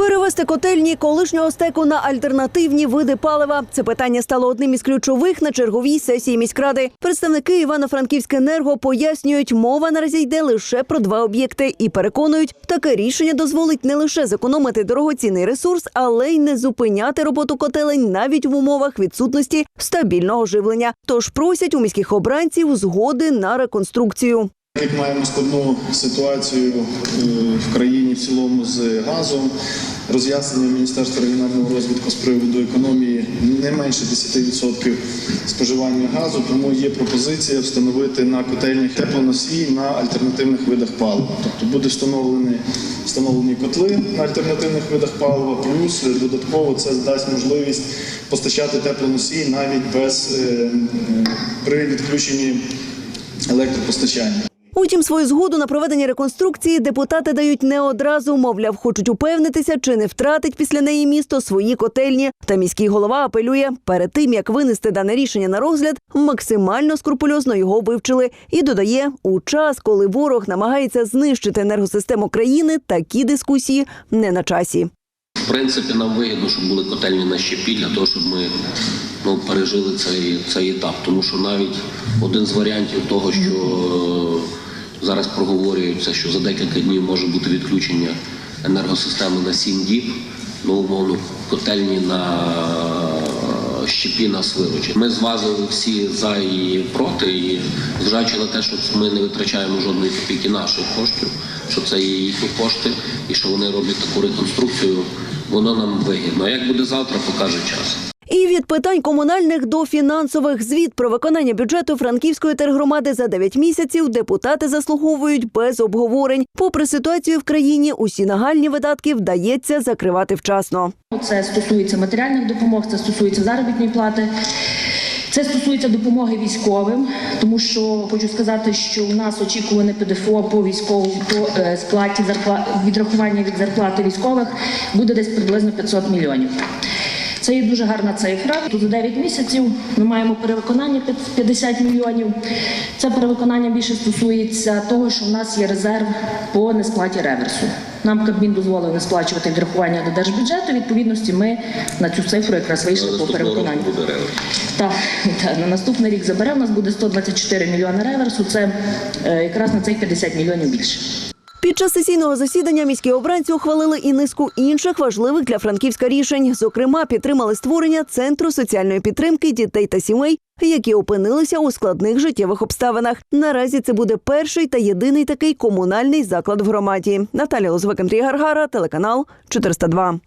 Перевести котельні колишнього стеку на альтернативні види палива. Це питання стало одним із ключових на черговій сесії міськради. Представники Івано-Франківськенерго пояснюють, мова наразі йде лише про два об'єкти і переконують, таке рішення дозволить не лише зекономити дорогоцінний ресурс, але й не зупиняти роботу котелень навіть в умовах відсутності стабільного живлення. Тож просять у міських обранців згоди на реконструкцію. Як маємо складну ситуацію е, в країні в цілому з газом, роз'яснення Міністерства регіонального розвитку з приводу економії не менше 10% споживання газу, тому є пропозиція встановити на котельнях теплоносії на альтернативних видах палива. Тобто буде встановлені, встановлені котли на альтернативних видах палива, плюс додатково це дасть можливість постачати теплоносії навіть без е, е, при відключенні електропостачання. Утім, свою згоду на проведення реконструкції депутати дають не одразу, мовляв, хочуть упевнитися, чи не втратить після неї місто свої котельні. Та міський голова апелює перед тим, як винести дане рішення на розгляд, максимально скрупульозно його вивчили і додає у час, коли ворог намагається знищити енергосистему країни, такі дискусії не на часі. В принципі, нам вигідно, щоб були котельні на щепі, для того, щоб ми ну, пережили цей, цей етап. Тому що навіть один з варіантів того, що зараз проговорюється, що за декілька днів може бути відключення енергосистеми на 7 діб, ну, умовно, котельні на щепі нас виручить. Ми звазили всі за і проти, і зважаючи на те, що ми не витрачаємо жодної копійки наших коштів, що це є їхні кошти, і що вони роблять таку реконструкцію, воно нам вигідно. А як буде завтра, покаже час. І від питань комунальних до фінансових звіт про виконання бюджету Франківської тергромади за 9 місяців депутати заслуговують без обговорень. Попри ситуацію в країні, усі нагальні видатки вдається закривати вчасно. Це стосується матеріальних допомог, це стосується заробітної плати. Це стосується допомоги військовим, тому що хочу сказати, що у нас очікуване ПДФО по військовому по е, сплаті зарпла... відрахування від зарплати військових буде десь приблизно 500 мільйонів. Це є дуже гарна цифра. Тут за 9 місяців ми маємо перевиконання під 50 мільйонів. Це перевиконання більше стосується того, що в нас є резерв по несплаті реверсу. Нам Кабмін дозволив не сплачувати відрахування до держбюджету. Відповідності ми на цю цифру якраз вийшли по реверс. Так, так, на наступний рік забере. У нас буде 124 мільйони реверсу. Це е, якраз на цих 50 мільйонів більше. Під час сесійного засідання міські обранці ухвалили і низку інших важливих для Франківська рішень. Зокрема, підтримали створення центру соціальної підтримки дітей та сімей, які опинилися у складних життєвих обставинах. Наразі це буде перший та єдиний такий комунальний заклад в громаді. Наталя Лозвик, Андрій Гаргара, телеканал 402.